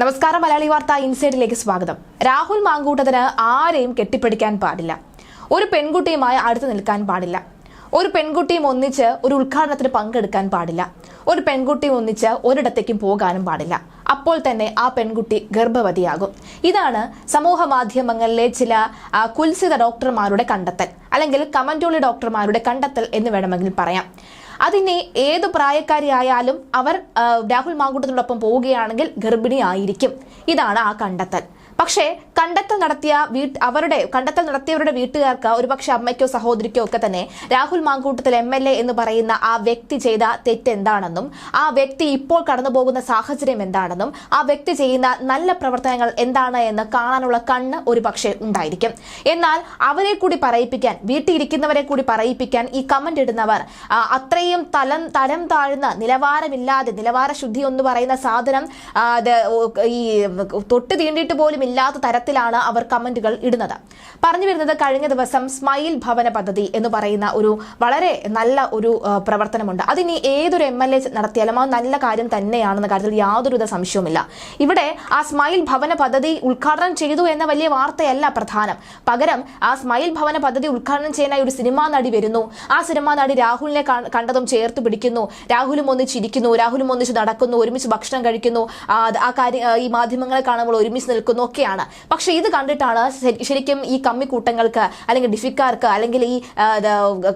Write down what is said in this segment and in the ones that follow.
നമസ്കാരം മലയാളി വാർത്ത ഇൻസൈഡിലേക്ക് സ്വാഗതം. രാഹുൽ മാങ്കൂട്ടത്തിന് ആരെയും കെട്ടിപ്പിടിക്കാൻ പാടില്ല. ഒരു പെൺകുട്ടിയുമായി അടുത്ത് നിൽക്കാൻ പാടില്ല. ഒരു പെൺകുട്ടിയും ഒന്നിച്ച് ഒരു ഉദ്ഘാടനത്തിന് പങ്കെടുക്കാൻ പാടില്ല. ഒരു പെൺകുട്ടിയും ഒന്നിച്ച് ഒരിടത്തേക്കും പോകാനും പാടില്ല. അപ്പോൾ തന്നെ ആ പെൺകുട്ടി ഗർഭവതിയാകും. ഇതാണ് സമൂഹ മാധ്യമങ്ങളിലെ ചില കുൽസിത ഡോക്ടർമാരുടെ കണ്ടെത്തൽ അല്ലെങ്കിൽ കമന്റോളി ഡോക്ടർമാരുടെ കണ്ടെത്തൽ എന്ന് വേണമെങ്കിൽ പറയാം. അതിനെ ഏത് പ്രായക്കാരിയായാലും അവർ രാഹുൽ മാങ്കൂട്ടത്തിനോടൊപ്പം പോവുകയാണെങ്കിൽ ഗർഭിണിയായിരിക്കും. ഇതാണ് ആ കണ്ടെത്തൽ. പക്ഷേ കണ്ടെത്തൽ നടത്തിയ വീട്ട് അവരുടെ കണ്ടെത്തൽ നടത്തിയവരുടെ വീട്ടുകാർക്ക് ഒരുപക്ഷെ അമ്മയ്ക്കോ സഹോദരിക്കോ ഒക്കെ തന്നെ Rahul Mamkootathil M L A എന്ന് പറയുന്ന ആ വ്യക്തി ചെയ്ത തെറ്റ് എന്താണെന്നും ആ വ്യക്തി ഇപ്പോൾ കടന്നുപോകുന്ന സാഹചര്യം എന്താണെന്നും ആ വ്യക്തി ചെയ്യുന്ന നല്ല പ്രവർത്തനങ്ങൾ എന്താണ് എന്ന് കാണാനുള്ള കണ്ണ് ഒരുപക്ഷെ ഉണ്ടായിരിക്കും. എന്നാൽ അവരെ കൂടി പറയിപ്പിക്കാൻ വീട്ടിലിരിക്കുന്നവരെ കൂടി പറയിപ്പിക്കാൻ ഈ കമന്റ് ഇടുന്നവർ അത്രയും തലം തരം താഴ്ന്ന നിലവാരമില്ലാതെ നിലവാര ശുദ്ധി എന്ന് പറയുന്ന സാധനം ഈ തൊട്ട് തീണ്ടിയിട്ട് പോലും ഇല്ലാത്ത തരത്തിലാണ് അവർ കമന്റുകൾ ഇടുന്നത്. പറഞ്ഞു വരുന്നത് കഴിഞ്ഞ ദിവസം സ്മൈൽ ഭവന പദ്ധതി എന്ന് പറയുന്ന ഒരു വളരെ നല്ല ഒരു പ്രവർത്തനമുണ്ട്. അതിനി ഏതൊരു എം എൽ എ നടത്തിയാലും അത് നല്ല കാര്യം തന്നെയാണെന്ന കാര്യത്തിൽ യാതൊരുവിധ സംശയവുമില്ല. ഇവിടെ ആ സ്മൈൽ ഭവന പദ്ധതി ഉദ്ഘാടനം ചെയ്തു എന്ന വലിയ വാർത്തയല്ല പ്രധാനം. പകരം ആ സ്മൈൽ ഭവന പദ്ധതി ഉദ്ഘാടനം ചെയ്യാനായി ഒരു സിനിമാ നടി വരുന്നു. ആ സിനിമാ നടി രാഹുലിനെ കണ്ടതും ചേർത്ത് പിടിക്കുന്നു. രാഹുലും ഒന്നിച്ച് ഇരിക്കുന്നു. രാഹുലും ഒന്നിച്ച് നടക്കുന്നു. ഒരുമിച്ച് ഭക്ഷണം കഴിക്കുന്നു. ആ, കാര്യം ഈ മാധ്യമങ്ങളെ കാണുമ്പോൾ ഒരുമിച്ച് നിൽക്കുന്നു ഒക്കെയാണ്. പക്ഷെ ഇത് കണ്ടിട്ടാണ് ശരിക്കും ഈ കമ്മിക്കൂട്ടങ്ങൾക്ക് അല്ലെങ്കിൽ ഡിഫിക്കാർക്ക് അല്ലെങ്കിൽ ഈ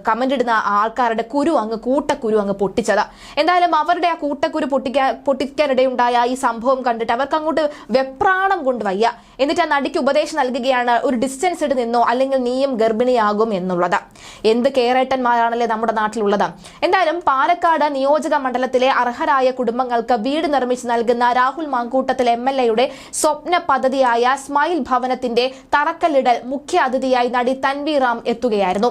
കമന്റ് ഇടുന്ന ആൾക്കാരുടെ കുരു അങ്ങ് കൂട്ടക്കുരു അങ്ങ് പൊട്ടിച്ചത്. എന്തായാലും അവരുടെ ആ കൂട്ടക്കുരു പൊട്ടിക്കാൻ പൊട്ടിക്കാനിടയുണ്ടായ ഈ സംഭവം കണ്ടിട്ട് അവർക്ക് അങ്ങോട്ട് വെപ്രാണം കൊണ്ട് വയ്യ. എന്നിട്ട് ആ നടിക്ക് ഉപദേശം നൽകുകയാണ് ഒരു ഡിസ്റ്റൻസ് ഇട്ട് നിന്നോ അല്ലെങ്കിൽ നീയും ഗർഭിണിയാകും എന്നുള്ളത്. എന്ത് കേരേട്ടന്മാരാണല്ലേ നമ്മുടെ നാട്ടിലുള്ളത്. എന്തായാലും പാലക്കാട് നിയോജക മണ്ഡലത്തിലെ അർഹരായ കുടുംബങ്ങൾക്ക് വീട് നിർമ്മിച്ച് നൽകുന്ന രാഹുൽ മാങ്കൂട്ടത്തിൽ എം എൽ എയുടെ സ്വപ്ന പദ്ധതിയായ സ്മൈൽ ഭവനത്തിന്റെ തറക്കല്ലിടൽ മുഖ്യ അതിഥിയായി നടി തൻവി റാം എത്തുകയായിരുന്നു.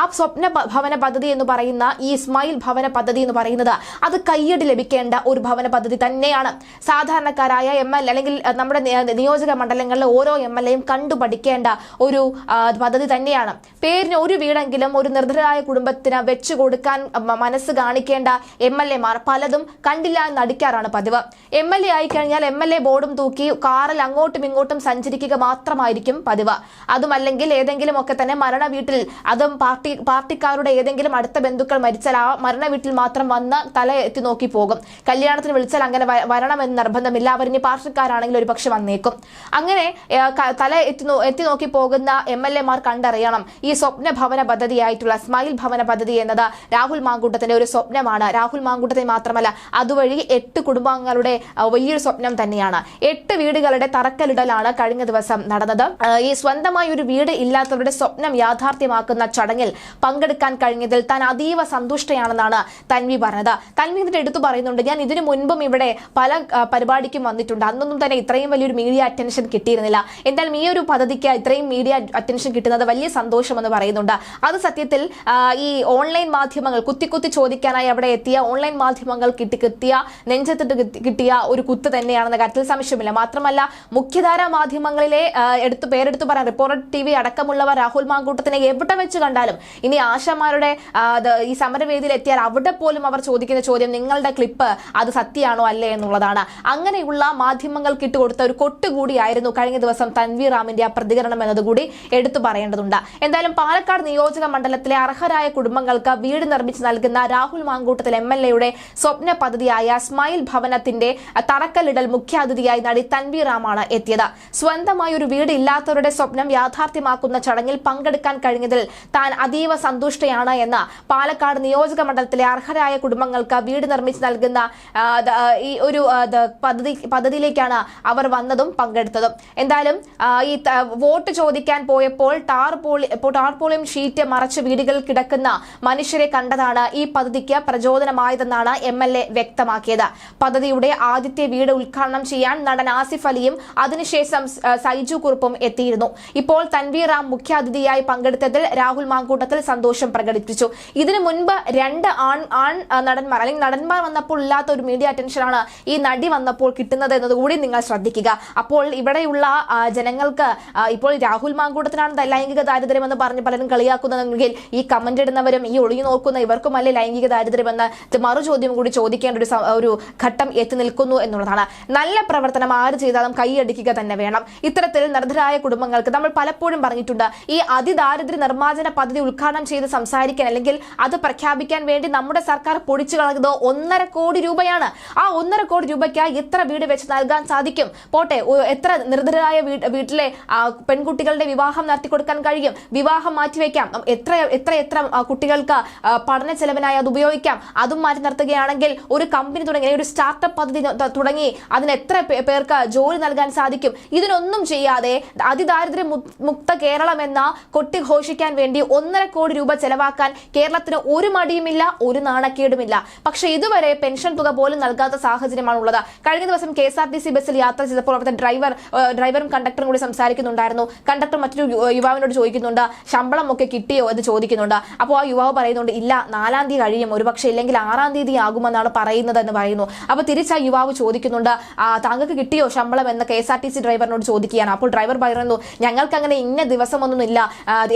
ആ സ്വപ്ന ഭവന പദ്ധതി എന്ന് പറയുന്ന ഈ സ്മൈൽ ഭവന പദ്ധതി എന്ന് പറയുന്നത് അത് കയ്യടി ലഭിക്കേണ്ട ഒരു ഭവന പദ്ധതി തന്നെയാണ്. സാധാരണക്കാരായ എം എൽ അല്ലെങ്കിൽ നമ്മുടെ നിയോജക മണ്ഡലങ്ങളിലെ ഓരോ എം എൽ എയും കണ്ടു പഠിക്കേണ്ട ഒരു പദ്ധതി തന്നെയാണ്. പേരിന് ഒരു വീടെങ്കിലും ഒരു നിർദ്ധരായ കുടുംബത്തിന് വെച്ചു കൊടുക്കാൻ മനസ്സ് കാണിക്കേണ്ട എം എൽ എമാർ പലതും കണ്ടില്ല എന്ന് നടിക്കാറാണ് പതിവ്. എം എൽ എ ആയിക്കഴിഞ്ഞാൽ എം എൽ എ ബോർഡും തൂക്കി കാറിൽ അങ്ങോട്ടും ഇങ്ങോട്ടും സഞ്ചരിക്കുക മാത്രമായിരിക്കും പതിവ്. അതുമല്ലെങ്കിൽ ഏതെങ്കിലും ഒക്കെ തന്നെ മരണ വീട്ടിൽ അതും പാർട്ടി പാർട്ടിക്കാരുടെ ഏതെങ്കിലും അടുത്ത ബന്ധുക്കൾ മരിച്ചാൽ ആ മരണ വീട്ടിൽ മാത്രം വന്ന് തല എത്തി നോക്കി പോകും. കല്യാണത്തിന് വിളിച്ചാൽ അങ്ങനെ വരണമെന്ന് നിർബന്ധമില്ല. അവർ ഇനി പാർട്ടിക്കാരാണെങ്കിൽ ഒരു പക്ഷെ വന്നേക്കും. അങ്ങനെ തല എത്തി എത്തി നോക്കി പോകുന്ന എം എൽ എമാർ കണ്ടറിയണം. ഈ സ്വപ്ന ഭവന പദ്ധതിയായിട്ടുള്ള സ്മൈൽ ഭവന പദ്ധതി എന്നത് രാഹുൽ മാങ്കൂട്ടത്തിന്റെ ഒരു സ്വപ്നമാണ്. രാഹുൽ മാങ്കൂട്ടത്തിന് മാത്രമല്ല അതുവഴി എട്ട് കുടുംബാംഗങ്ങളുടെ വലിയൊരു സ്വപ്നം തന്നെയാണ്. എട്ട് വീടുകളുടെ തറക്കല്ലിടലാണ് കഴിഞ്ഞ ദിവസം നടന്നത്. ഈ സ്വന്തമായി ഒരു വീട് ഇല്ലാത്തവരുടെ സ്വപ്നം യാഥാർത്ഥ്യമാക്കുന്ന ചടങ്ങിൽ പങ്കെടുക്കാൻ കഴിഞ്ഞതിൽ താൻ അതീവ സന്തുഷ്ടയാണെന്നാണ് തൻവി പറഞ്ഞത്. തൻവി ഇതിന്റെ എടുത്തു പറയുന്നുണ്ട് ഞാൻ ഇതിനു മുൻപും ഇവിടെ പല പരിപാടിക്കും വന്നിട്ടുണ്ട്. അന്നൊന്നും തന്നെ ഇത്രയും വലിയൊരു മീഡിയ അറ്റൻഷൻ കിട്ടിയിരുന്നില്ല. എന്തായാലും ഈ ഒരു പദ്ധതിക്ക് ഇത്രയും മീഡിയ അറ്റൻഷൻ കിട്ടുന്നത് വലിയ സന്തോഷമെന്ന് പറയുന്നുണ്ട്. അത് സത്യത്തിൽ ഈ ഓൺലൈൻ മാധ്യമങ്ങൾ കുത്തി കുത്തി ചോദിക്കാനായി അവിടെ എത്തിയ ഓൺലൈൻ മാധ്യമങ്ങൾ കിട്ടി കിട്ടിയ നെഞ്ചത്തിട്ട് കിട്ടി- കിട്ടിയ ഒരു കുത്ത് തന്നെയാണെന്ന കാര്യത്തിൽ സംശയമില്ല. മാത്രമല്ല മുഖ്യധാരാ മാധ്യമങ്ങളിലെ ആ, എടുത്ത് പേരെടുത്ത് പറയാം റിപ്പോർട്ടർ ടി വി അടക്കമുള്ളവർ രാഹുൽ മാങ്കൂട്ടത്തിനെ എവിടെ വെച്ച് കണ്ടാലും ഇനി ആശാമാരുടെ ഈ സമരവേദിയിൽ എത്തിയാൽ അവിടെ പോലും അവർ ചോദിക്കുന്ന ചോദ്യം നിങ്ങളുടെ ക്ലിപ്പ് അത് സത്യമാണോ അല്ലേ എന്നുള്ളതാണ്. അങ്ങനെയുള്ള മാധ്യമങ്ങൾക്ക് ഇട്ടുകൊടുത്ത ഒരു കൊട്ടുകൂടിയായിരുന്നു കഴിഞ്ഞ ദിവസം തൻവീർ റാമിന്റെ ആ പ്രതികരണം എന്നതുകൂടി എടുത്തു പറയേണ്ടതുണ്ട്. എന്തായാലും പാലക്കാട് നിയോജക മണ്ഡലത്തിലെ അർഹരായ കുടുംബങ്ങൾക്ക് വീട് നിർമ്മിച്ച് നൽകുന്ന രാഹുൽ മാങ്കൂട്ടത്തിൽ എം എൽ എയുടെ സ്വപ്ന പദ്ധതിയായ സ്മൈൽ ഭവനത്തിന്റെ തറക്കല്ലിടൽ മുഖ്യാതിഥിയായി നടി തൻവീർ റാമാണ് എത്തിയത്. സ്വന്തമായി ഒരു വീട് ഇല്ലാത്തവരുടെ സ്വപ്നം യാഥാർത്ഥ്യമാക്കുന്ന ചടങ്ങിൽ പങ്കെടുക്കാൻ കഴിഞ്ഞതിൽ താൻ അതീവ സന്തുഷ്ടയാണ് എന്ന് പാലക്കാട് നിയോജക മണ്ഡലത്തിലെ അർഹരായ കുടുംബങ്ങൾക്ക് വീട് നിർമ്മിച്ച് നൽകുന്ന ഈ ഒരു പദ്ധതി പദ്ധതിയിലേക്കാണ് അവർ വന്നതും പങ്കെടുത്തതും. എന്തായാലും ഈ വോട്ട് ചോദിക്കാൻ പോയപ്പോൾ ടാർപോളി ടാർപോളിയം ഷീറ്റ് മറച്ച് വീടുകളിൽ കിടക്കുന്ന മനുഷ്യരെ കണ്ടതാണ് ഈ പദ്ധതിക്ക് പ്രചോദനമായതെന്നാണ് എം എൽ എ വ്യക്തമാക്കിയത്. പദ്ധതിയുടെ ആദ്യത്തെ വീട് ഉദ്ഘാടനം ചെയ്യാൻ നടൻ ആസിഫ് അലിയും അതിനുശേഷം സൈജു കുറുപ്പും എത്തിയിരുന്നു. ഇപ്പോൾ തൻവീർ റാം മുഖ്യാതിഥിയായി പങ്കെടുത്തതിൽ രാഹുൽ മാങ്കൂട്ടത്തിൽ സന്തോഷം പ്രകടിപ്പിച്ചു. ഇതിനു മുൻപ് രണ്ട് ആൺ ആൺ നടന്മാർ അല്ലെങ്കിൽ നടന്മാർ വന്നപ്പോൾ ഇല്ലാത്ത ഒരു മീഡിയ അറ്റൻഷനാണ് ഈ നടി വന്നപ്പോൾ കിട്ടുന്നത് എന്നതുകൂടി നിങ്ങൾ ശ്രദ്ധിക്കുക. അപ്പോൾ ഇവിടെയുള്ള ജനങ്ങൾക്ക് ഇപ്പോൾ രാഹുൽ മാങ്കൂട്ടത്തിനാണ് ലൈംഗിക ദാരിദ്ര്യമെന്ന് പറഞ്ഞ് പലരും കളിയാക്കുന്നതെങ്കിൽ ഈ കമന്റ് ഇടുന്നവരും ഈ ഒളിഞ്ഞു നോക്കുന്ന ഇവർക്കുമല്ലേ ലൈംഗിക ദാരിദ്ര്യമെന്ന് മറു ചോദ്യം കൂടി ചോദിക്കേണ്ട ഒരു ഒരു ഘട്ടം എത്തി നിൽക്കുന്നു എന്നുള്ളതാണ്. നല്ല പ്രവർത്തനം ആര് ചെയ്താലും കൈയടിക്കുക തന്നെ വേണം. ഇത്തരത്തിൽ നിർദ്ധരായ കുടുംബങ്ങൾക്ക് നമ്മൾ പലപ്പോഴും പറഞ്ഞിട്ടുണ്ട് ഈ അതിദാരിദ്ര്യ നിർമ്മാർജന പദ്ധതി ഉദ്ഘാടനം ചെയ്ത് സംസാരിക്കാൻ അല്ലെങ്കിൽ അത് പ്രഖ്യാപിക്കാൻ വേണ്ടി നമ്മുടെ സർക്കാർ പൊടിച്ചു കളഞ്ഞത് ഒന്നര കോടി രൂപയാണ്. ആ ഒന്നര കോടി രൂപയ്ക്ക് ഇത്ര വീട് വെച്ച് നൽകാൻ സാധിക്കും. പോട്ടെ എത്ര നിർദ്ധരായ വീട്ടിലെ പെൺകുട്ടികളുടെ വിവാഹം നടത്തി കൊടുക്കാൻ കഴിയും? വിവാഹം മാറ്റിവെക്കാം എത്ര എത്ര എത്ര കുട്ടികൾക്ക് പഠന ചെലവിനായി അത് ഉപയോഗിക്കാം? അതും മാറ്റി നിർത്തുകയാണെങ്കിൽ ഒരു കമ്പനി തുടങ്ങി ഒരു സ്റ്റാർട്ടപ്പ് പദ്ധതി തുടങ്ങി അതിന് എത്ര പേർക്ക് ജോലി നൽകാൻ സാധിക്കും? ഇതിനൊന്നും ചെയ്യാതെ അതിദാരിദ്ര്യ മുക്ത കേരളം എന്ന കൊട്ടി ഘോഷിക്കാൻ വേണ്ടി ഒന്നര കോടി രൂപ ചെലവാക്കാൻ കേരളത്തിന് ഒരു മടിയുമില്ല ഒരു നാണക്കേടുമില്ല. പക്ഷെ ഇതുവരെ പെൻഷൻ തുക പോലും നൽകാത്ത സാഹചര്യമാണ് ഉള്ളത് കഴിഞ്ഞ ദിവസം K S R T C ബസ്സിൽ യാത്ര ചെയ്തപ്പോൾ അവിടുത്തെ ഡ്രൈവർ ഡ്രൈവറും കണ്ടക്ടറും കൂടി സംസാരിക്കുന്നുണ്ടായിരുന്നു. കണ്ടക്ടർ മറ്റൊരു യുവാവിനോട് ചോദിക്കുന്നുണ്ട് ശമ്പളം ഒക്കെ കിട്ടിയോ? എന്ന് ചോദിക്കുന്നുണ്ട്. അപ്പോൾ ആ യുവാവ് പറയുന്നുണ്ട് ഇല്ല നാലാം തീയതി കഴിയും. ഒരുപക്ഷെ ഇല്ലെങ്കിൽ ആറാം തീയതി ആകുമെന്നാണ് പറയുന്നത് എന്ന് പറയുന്നു. അപ്പോൾ തിരിച്ച് ആ യുവാവ് ചോദിക്കുന്നുണ്ട് "ആ, താങ്കൾക്ക് കിട്ടിയോ ശമ്പളം? എന്ന് K S R T C ഡ്രൈവറിനോട് ചോദിക്കുകയാണ്. അപ്പോൾ ഡ്രൈവർ പറയുന്നു ഞങ്ങൾക്ക് അങ്ങനെ ഇന്ന ദിവസമൊന്നുമില്ല.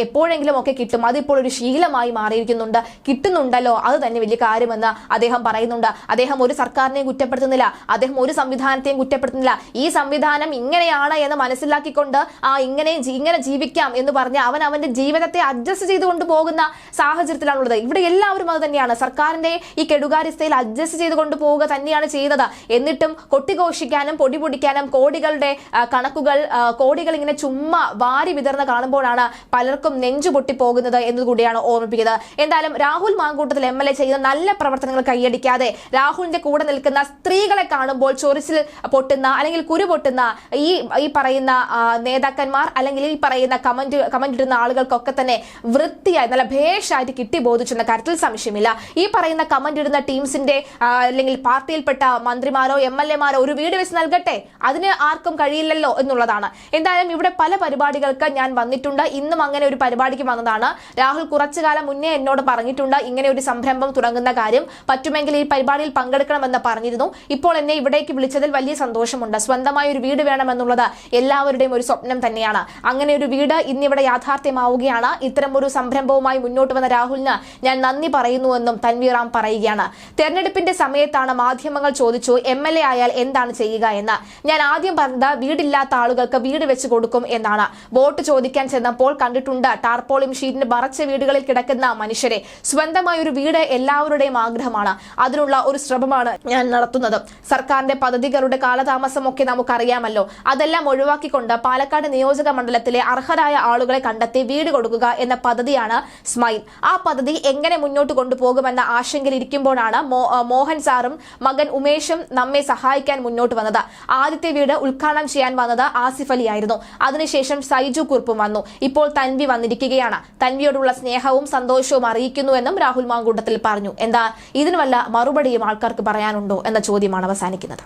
എപ്പോഴെങ്കിലും ഒക്കെ കിട്ടും. അതിപ്പോൾ ഒരു ശീലമായി മാറിയിരിക്കുന്നുണ്ട്. കിട്ടുന്നുണ്ടല്ലോ. അത് തന്നെ വലിയ കാര്യമെന്ന് അദ്ദേഹം പറയുന്നുണ്ട്. അദ്ദേഹം ഒരു സർക്കാരിനെയും കുറ്റപ്പെടുത്തുന്നില്ല. അദ്ദേഹം ഒരു സംവിധാനത്തെയും കുറ്റപ്പെടുത്തുന്നില്ല. ഈ സംവിധാനം ഇങ്ങനെയാണ് എന്ന് മനസ്സിലാക്കിക്കൊണ്ട് ആ ഇങ്ങനെ ഇങ്ങനെ ജീവിക്കാം എന്ന് പറഞ്ഞ് അവൻ അവന്റെ ജീവിതത്തെ അഡ്ജസ്റ്റ് ചെയ്തുകൊണ്ട് പോകുന്ന സാഹചര്യത്തിലാണുള്ളത്. ഇവിടെ എല്ലാവരും അത് തന്നെയാണ്. സർക്കാരിന്റെ ഈ കെടുകാര്യസ്ഥയിൽ അഡ്ജസ്റ്റ് ചെയ്തുകൊണ്ട് പോവുക തന്നെയാണ് ചെയ്തത്. എന്നിട്ടും കൊട്ടിഘോഷിക്കാനും പൊടിപൊടിക്കാനും കോടികളുടെ കണക്കുകൾ കോടികൾ ഇങ്ങനെ ചുമ്മാ വാരി വിതർന്ന് കാണുമ്പോഴാണ് പലർക്കും നെഞ്ചു പൊട്ടിപ്പോകുന്നത് എന്നുകൂടിയാണ് ഓർമ്മിപ്പിക്കുന്നത്. എന്തായാലും Rahul Mamkootathil M L A ചെയ്യുന്ന നല്ല പ്രവർത്തനങ്ങൾ കൈയടിക്കാതെ രാഹുലിന്റെ കൂടെ നിൽക്കുന്ന സ്ത്രീകളെ കാണുമ്പോൾ ചൊറിച്ചിൽ പൊട്ടുന്ന അല്ലെങ്കിൽ കുരു പൊട്ടുന്ന ഈ ഈ പറയുന്ന നേതാക്കന്മാർ അല്ലെങ്കിൽ ഈ പറയുന്ന കമന്റ് കമന്റ് ഇടുന്ന ആളുകൾക്കൊക്കെ തന്നെ വൃത്തിയായി നല്ല ഭേഷായിട്ട് കിട്ടി ബോധിച്ചെന്ന കാര്യത്തിൽ സംശയമില്ല. ഈ പറയുന്ന കമന്റ് ഇടുന്ന ടീംസിന്റെ അല്ലെങ്കിൽ പാർട്ടിയിൽപ്പെട്ട മന്ത്രിമാരോ എം എൽ എമാരോ ഒരു വീട് വെച്ച് നൽകട്ടെ? അതിന് ആർക്കും കഴിയില്ലല്ലോ എന്നുള്ളതാണ് എന്തായാലും ഇവിടെ പല പരിപാടികൾക്ക് ഞാൻ വന്നിട്ടുണ്ട്. ഇന്നും അങ്ങനെ ഒരു പരിപാടിക്ക് വന്നതാണ്. രാഹുൽ കുറച്ചു കാലം മുന്നേ എന്നോട് പറഞ്ഞിട്ടുണ്ട്. ഇങ്ങനെ ഒരു സംരംഭം തുടങ്ങുന്ന കാര്യം പറ്റുമെങ്കിൽ ഈ പരിപാടിയിൽ പങ്കെടുക്കണമെന്ന് പറഞ്ഞിരുന്നു. ഇപ്പോൾ എന്നെ ഇവിടേക്ക് വിളിച്ചതിൽ വലിയ സന്തോഷമുണ്ട്. സ്വന്തമായ ഒരു വീട് വേണമെന്നുള്ളത് എല്ലാവരുടെയും ഒരു സ്വപ്നം തന്നെയാണ്. അങ്ങനെ ഒരു വീട് ഇന്നിവിടെ യാഥാർത്ഥ്യമാവുകയാണ്. ഇത്തരം ഒരു സംരംഭവുമായി മുന്നോട്ട് വന്ന രാഹുലിന് ഞാൻ നന്ദി പറയുന്നുവെന്നും തൻവീറാം പറയുകയാണ്. തെരഞ്ഞെടുപ്പിന്റെ സമയത്താണ് മാധ്യമങ്ങൾ ചോദിച്ചു എം ആയാൽ എന്താണ് ചെയ്യുക? എന്ന്. ഞാൻ ആദ്യം പറഞ്ഞത് വീടില്ലാത്ത ആളുകൾക്ക് വീട് വെച്ച് കൊടുക്കും എന്നാണ്. വോട്ട് ചോദിക്കാൻ ചെന്നപ്പോൾ കണ്ടിട്ടുണ്ട് ടാർപോളിം ഷീറ്റിന് മറച്ച വീടുകളിൽ കിടക്കുന്ന മനുഷ്യരെ. സ്വന്തമായ ഒരു വീട് എല്ലാവരുടെയും ആഗ്രഹമാണ്. അതിനുള്ള ഒരു ശ്രമമാണ് ഞാൻ നടത്തുന്നത്. സർക്കാരിന്റെ പദ്ധതികളുടെ കാലതാമസമൊക്കെ നമുക്കറിയാമല്ലോ. അതെല്ലാം ഒഴിവാക്കിക്കൊണ്ട് പാലക്കാട് നിയോജക മണ്ഡലത്തിലെ അർഹരായ ആളുകളെ കണ്ടെത്തി വീട് കൊടുക്കുക എന്ന പദ്ധതിയാണ് സ്മൈൽ. ആ പദ്ധതി എങ്ങനെ മുന്നോട്ട് കൊണ്ടുപോകുമെന്ന ആശങ്കയിലിരിക്കുമ്പോഴാണ് മോഹൻ സാറും മകൻ ഉമേഷും നമ്മെ സഹായിക്കാൻ മുന്നോട്ട് വന്നത്. ആദ്യത്തെ വീട് ഉദ്ഘാടനം ചെയ്യാൻ വന്നത് ആസിഫ് അലി ആയിരുന്നു. അതിനുശേഷം സൈജു കുർപ്പും വന്നു. ഇപ്പോൾ തൻവി വന്നിരിക്കുകയാണ്. തൻവിയോടുള്ള സ്നേഹവും സന്തോഷവും അറിയിക്കുന്നുവെന്നും രാഹുൽ മാങ്കൂട്ടത്തിൽ പറഞ്ഞു. എന്താ ഇതിന് വല്ല മറുപടിയും ആൾക്കാർക്ക് പറയാനുണ്ടോ എന്ന ചോദ്യമാണ് അവസാനിക്കുന്നത്.